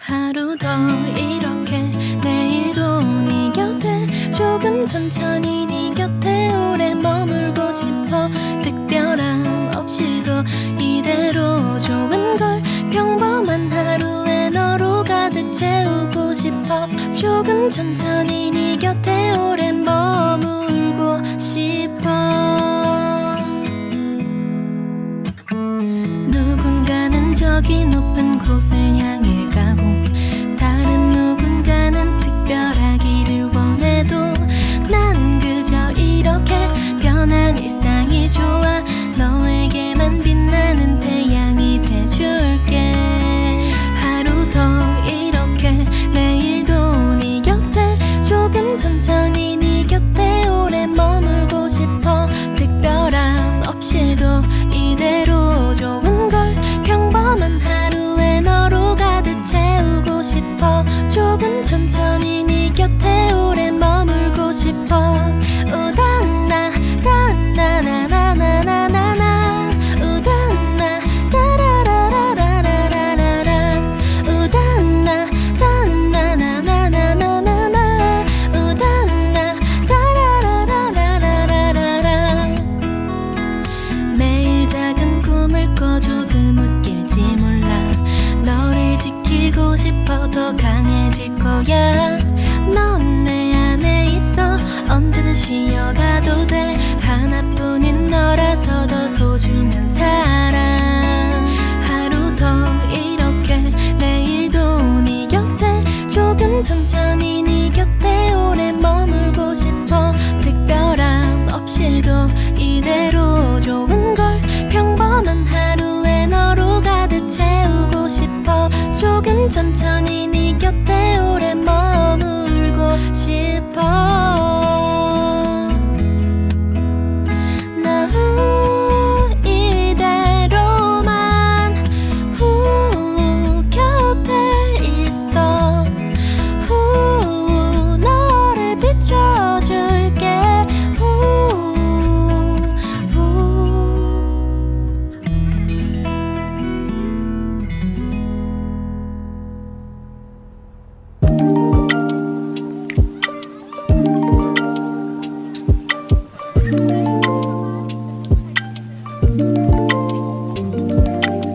하루 더 이렇게 내일도 네 곁에 조금 천천히 네 곁에 오래 머물고 싶어. 특별함 없이도 이대로 좋은 걸 평범한 하루에 너로 가득 채우고 싶어. 조금 천천히 네 곁에 오래 머물고 싶어. 누군가는 저기 높은 더 강해질 거야. 넌 내 안에 있어. 언제든 쉬어가도 돼. 하나뿐인 너라서 더 소중한 사람 하루 더 이렇게 내일도 네 곁에 조금 천천히